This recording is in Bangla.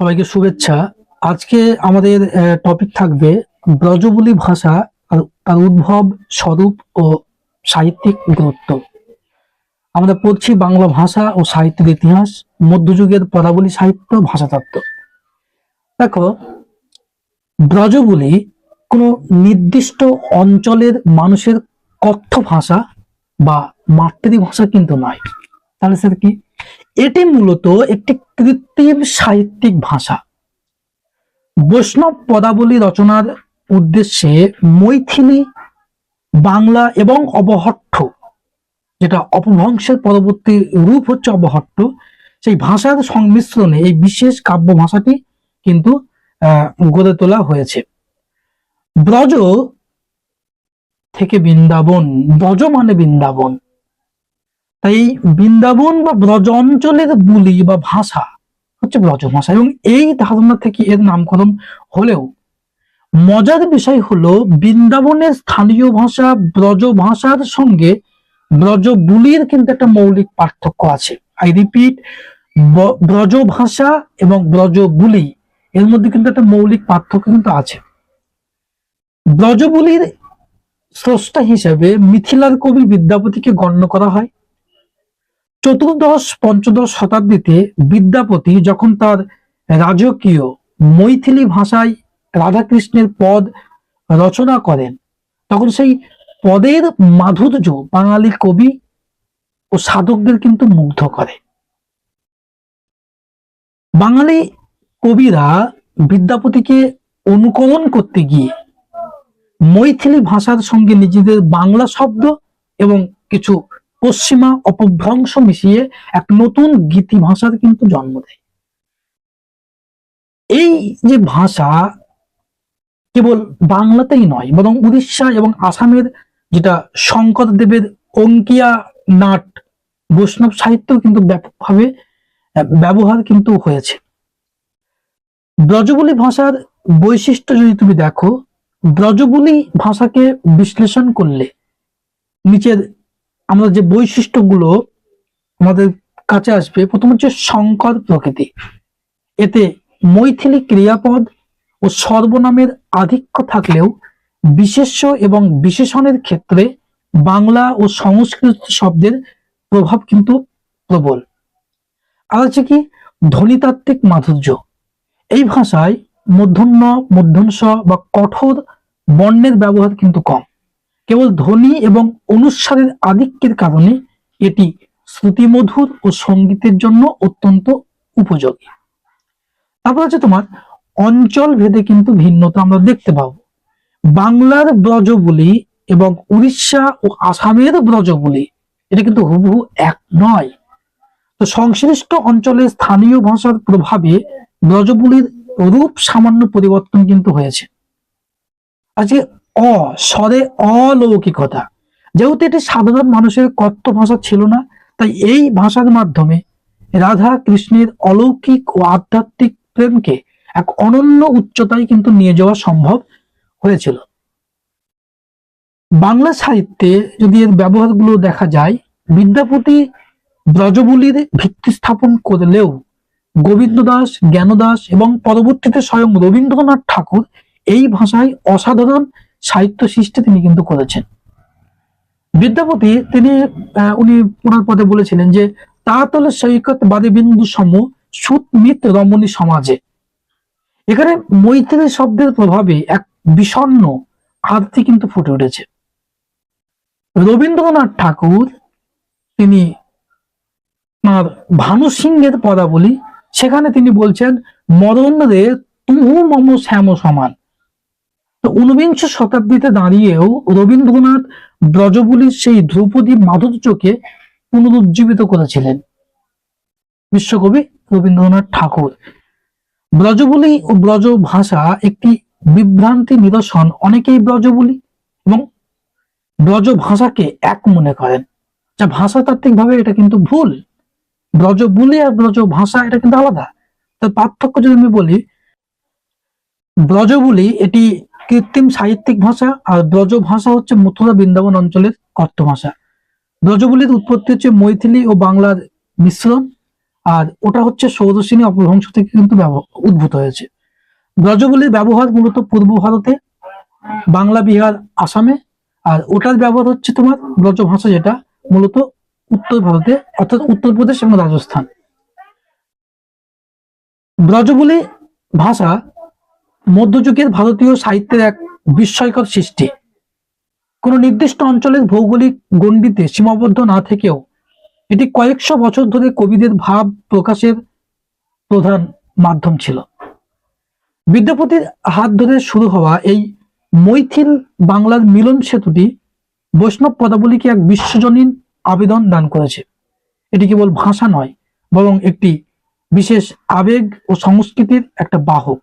সবাইকে শুভেচ্ছা। আজকে আমাদের টপিক থাকবে ব্রজবুলি ভাষা তার উদ্ভব স্বরূপ ও সাহিত্যিক গুরুত্ব। আমরা পড়ছি বাংলা ভাষা ও সাহিত্যের ইতিহাস, মধ্যযুগের পদাবলী সাহিত্য, ভাষাতত্ত্ব। দেখো, ব্রজবুলি কোনো নির্দিষ্ট অঞ্চলের মানুষের কথ্য ভাষা বা মাতৃভাষা কিন্তু নয়। তাহলে স্যার কি? এটি মূলত একটি কৃত্রিম সাহিত্যিক ভাষা। বৈষ্ণব পদাবলী রচনার উদ্দেশ্যে মৈথিলি, বাংলা এবং অবহট্ঠ যেটা অপভ্রংশের পরবর্তী রূপ হচ্ছে অবহট্ট, সেই ভাষার সংমিশ্রণে এই বিশেষ কাব্য ভাষাটি কিন্তু গড়ে তোলা হয়েছে। ব্রজ থেকে বৃন্দাবন, ব্রজ মানে বৃন্দাবন। তাই বৃন্দাবন বা ব্রজ অঞ্চলের বুলি বা ভাষা হচ্ছে ব্রজ ভাষা এবং এই ধারণা থেকে এর নামকরণ হলেও মজার বিষয় হলো বৃন্দাবনের স্থানীয় ভাষা ব্রজ ভাষার সঙ্গে ব্রজ বুলির কিন্তু একটা মৌলিক পার্থক্য আছে। আই রিপিট ব্রজ ভাষা এবং ব্রজ বুলি এর মধ্যে কিন্তু একটা মৌলিক পার্থক্য কিন্তু আছে। ব্রজবুলির স্রষ্টা হিসেবে মিথিলার কবি বিদ্যাপতিকে গণ্য করা হয়। চতুর্দশ, পঞ্চদশ শতাব্দীতে বিদ্যাপতি যখন তার রাজকীয় মৈথিলি ভাষায় রাধাকৃষ্ণের পদ রচনা করেন, তখন সেই পদের মাধুর্য বাঙালি কবি ও সাধকদের কিন্তু মুগ্ধ করে। বাঙালি কবিরা বিদ্যাপতিকে অনুকরণ করতে গিয়ে মৈথিলি ভাষার সঙ্গে নিজেদের বাংলা শব্দ এবং কিছু পশ্চিমা অপভ্রংশ মিশিয়ে এক নতুন গীতি ভাষার কিন্তু জন্ম দেয়। এই যে ভাষা কেবল বাংলাতেই নয়, বরং উড়িষ্যা এবং আসামের যেটা শঙ্কর দেবের অঙ্কিয়া নাট বৈষ্ণব সাহিত্য কিন্তু ব্যাপকভাবে ব্যবহার কিন্তু হয়েছে। ব্রজবুলি ভাষার বৈশিষ্ট্য যদি তুমি দেখো, ব্রজবুলি ভাষাকে বিশ্লেষণ করলে নিচের আমরা যে বৈশিষ্ট্যগুলো আমাদের কাছে আসবে, প্রথম হচ্ছে সংকর প্রকৃতি। এতে মৈথিলি ক্রিয়াপদ ও সর্বনামের আধিক্য থাকলেও বিশেষ্য এবং বিশেষণের ক্ষেত্রে বাংলা ও সংস্কৃত শব্দের প্রভাব কিন্তু প্রবল। আর হচ্ছে কি? ধ্বনিতাত্ত্বিক মাধুর্য। এই ভাষায় মূর্ধন্য মূর্ধন্য বা কঠোর বর্ণের ব্যবহার কিন্তু কম। কেবল ধ্বনি এবং অনুসারের আধিক্যের কারণে এটি শ্রুতিমধুর ও সঙ্গীতের জন্য অত্যন্ত উপযোগী। তারপর হচ্ছে তোমার, অঞ্চল ভেদে কিন্তু ভিন্নতা আমরা দেখতে পাবো। বাংলার ব্রজবুলি এবং উড়িষ্যা ও আসামের ব্রজবুলি, এটা কিন্তু হুবহু এক নয়। তো সংশ্লিষ্ট অঞ্চলের স্থানীয় ভাষার প্রভাবে ব্রজবুলির রূপ সামান্য পরিবর্তন কিন্তু হয়েছে। আজকে অ, স্বরে অলৌকিকতা যেহেতু এটি সাধারণ মানুষের কথ্য ভাষা ছিল না, তাই এই ভাষার মাধ্যমে রাধা কৃষ্ণের অলৌকিক ও আধ্যাত্মিক প্রেমকে এক অনন্য উচ্চতায় কিন্তু নিয়ে যাওয়া সম্ভব হয়েছিল। বাংলা সাহিত্যে যদি এর ব্যবহারগুলো দেখা যায়, বিদ্যাপতি ব্রজবুলির ভিত্তি স্থাপন করলেও গোবিন্দ দাস জ্ঞানদাস এবং পরবর্তীতে স্বয়ং রবীন্দ্রনাথ ঠাকুর এই ভাষায় অসাধারণ সাহিত্য সৃষ্টি তিনি কিন্তু করেছেন। বিদ্যাপতি তিনি উনি ওনার পদে বলেছিলেন যে, তাতল সৈকত বাদে বিন্দু সম সুত মিত রমণী সমাজে। এখানে মৈত্রী শব্দের প্রভাবে এক বিষণ্ণ আরতি কিন্তু ফুটে উঠেছে। রবীন্দ্রনাথ ঠাকুর, তিনি তাঁর ভানু সিংহের পদাবলী, সেখানে তিনি বলছেন মরণ রে তুহু মম শ্যাম সমান। ঊনবিংশ শতাব্দীতে দাঁড়িয়েও রবীন্দ্রনাথ ব্রজবুলির সেই ধ্রুপদী মাধুর্যকে পুনরুজ্জীবিত করেছিলেন। বিশ্বকবি রবীন্দ্রনাথ ঠাকুর। ব্রজবুলি ও ব্রজ ভাষা একটি বিভ্রান্তি নিরসন অনেকেই ব্রজবুলি এবং ব্রজ ভাষাকে এক মনে করেন। যা ভাষাতাত্ত্বিক ভাবে এটা কিন্তু ভুল। ব্রজবুলি আর ব্রজ ভাষা এটা কিন্তু আলাদা। তার পার্থক্য যদি আমি বলি, ব্রজবুলি এটি কৃত্রিম সাহিত্যিক ভাষা আর ব্রজ ভাষা হচ্ছে মথুরা বৃন্দাবন অঞ্চলের কথ্য ভাষা। ব্রজবুলির উৎপত্তি হচ্ছে মৈথিলি ও বাংলার মিশ্রণ, আর ওটা হচ্ছে সৌরসেনী অপভ্রংশ থেকে কিন্তু উদ্ভূত হয়েছে। ব্রজবলির ব্যবহার মূলত পূর্ব ভারতে, বাংলা, বিহার, আসামে, আর ওটার ব্যবহার হচ্ছে তোমার ব্রজ ভাষা যেটা মূলত উত্তর ভারতে, অর্থাৎ উত্তরপ্রদেশ এবং রাজস্থান। ব্রজবলি ভাষা মধ্যযুগের ভারতীয় সাহিত্যের এক বিস্ময়কর সৃষ্টি। কোনো নির্দিষ্ট অঞ্চলের ভৌগোলিক গণ্ডিতে সীমাবদ্ধ না থেকেও এটি কয়েকশো বছর ধরে কবিদের ভাব প্রকাশের প্রধান মাধ্যম ছিল। বিদ্যাপতির হাত ধরে শুরু হওয়া এই মৈথিল বাংলার মিলন সেতুটি বৈষ্ণব পদাবলীকে এক বিশ্বজনীন আবেদন দান করেছে। এটি কেবল ভাষা নয়, বরং একটি বিশেষ আবেগ ও সংস্কৃতির একটা বাহক।